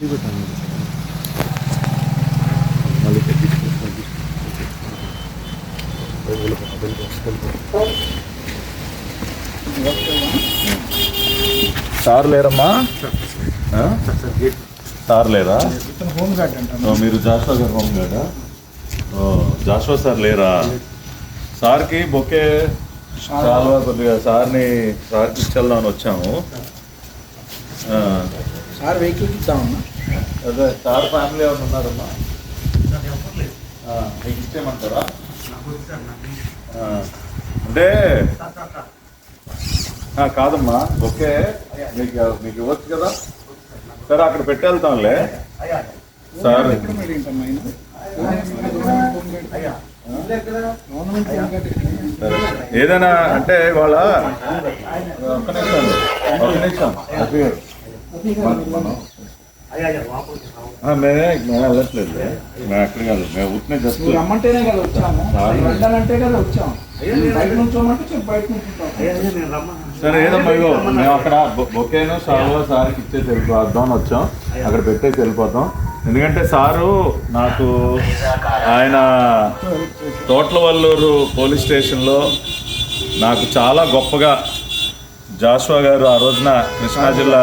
మళ్ళీ తగ్గించుకో సార్ లేరమ్మా ఆ? సార్ లేరా హోమ్ గార్డ్ అంటాం ఓ, మీరు జాషువా గారు హోమ్ గార్డా ఓ జాషువా సార్ లేరా? సార్కి బొకే చాలా కొద్దిగా సార్ని సార్కి ఇచ్చేద్దామని వచ్చాము. ఆ, సార్ వెహికల్ ఇద్దామన్నా అదే సార్ ఫ్యామిలీ ఎవరు ఉన్నారమ్మా? మీకు ఇచ్చేయమంటారా అంటే కాదమ్మా ఓకే మీకు మీకు ఇవ్వచ్చు కదా? సరే అక్కడ పెట్టేళ్తాంలే సార్. సరే. ఏదైనా అంటే ఇవాళ ఒక నిమిషం ఒక నిమిషం. మేమే మేము వెళ్ళట్లేదు మేము ఎక్కడ కాదు మేము ఊరినే జస్ట్ రమ్మంటేనే కదా వచ్చాము. సార్. వెళ్ళాలంటే కదా వచ్చాము. బయట నుంచోమంటే బయట నుంచుంటాం సరే ఏదమ్మా ఇగో మేము అక్కడ బొకేను సార్లో సార్కి ఇచ్చేసి వెళ్ళిపోద్దాం అని వచ్చాం. అక్కడ పెట్టేసి వెళ్ళిపోతాం. ఎందుకంటే సారు నాకు ఆయన తోట్ల వల్లూరు పోలీస్ స్టేషన్లో నాకు చాలా గొప్పగా జాషువా గారు ఆ రోజున కృష్ణా జిల్లా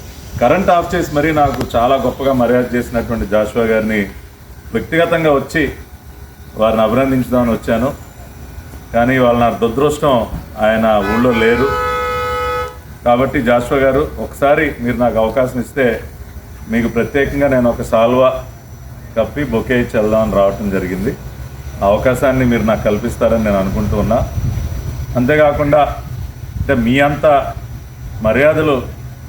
కరెంట్ ఆఫ్ చేసి మరీ నాకు చాలా గొప్పగా మర్యాద చేసినటువంటి జాషువా గారిని వ్యక్తిగతంగా వచ్చి వారిని అభినందించుదామని వచ్చాను. కానీ వాళ్ళ నా దురదృష్టం ఆయన ఊళ్ళో లేరు. కాబట్టి జాషువా గారు ఒకసారి మీరు నాకు అవకాశం ఇస్తే మీకు ప్రత్యేకంగా నేను ఒక సాల్వా కప్పి బొకే ఇచ్చి వెళ్దామని రావటం జరిగింది. ఆ అవకాశాన్ని మీరు నాకు కల్పిస్తారని నేను అనుకుంటూ ఉన్నా. అంతేకాకుండా అంటే మీ అంత మర్యాదలు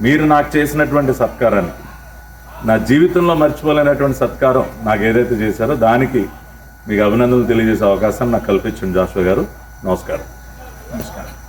మీరు నాకు చేసినటువంటి సత్కారాన్ని నా జీవితంలో మర్చిపోలేనటువంటి సత్కారం నాకు ఏదైతే చేశారో దానికి మీకు అభినందనలు తెలియజేసే అవకాశం నాకు కల్పించండి జాషువా గారు. నమస్కారం. నమస్కారం.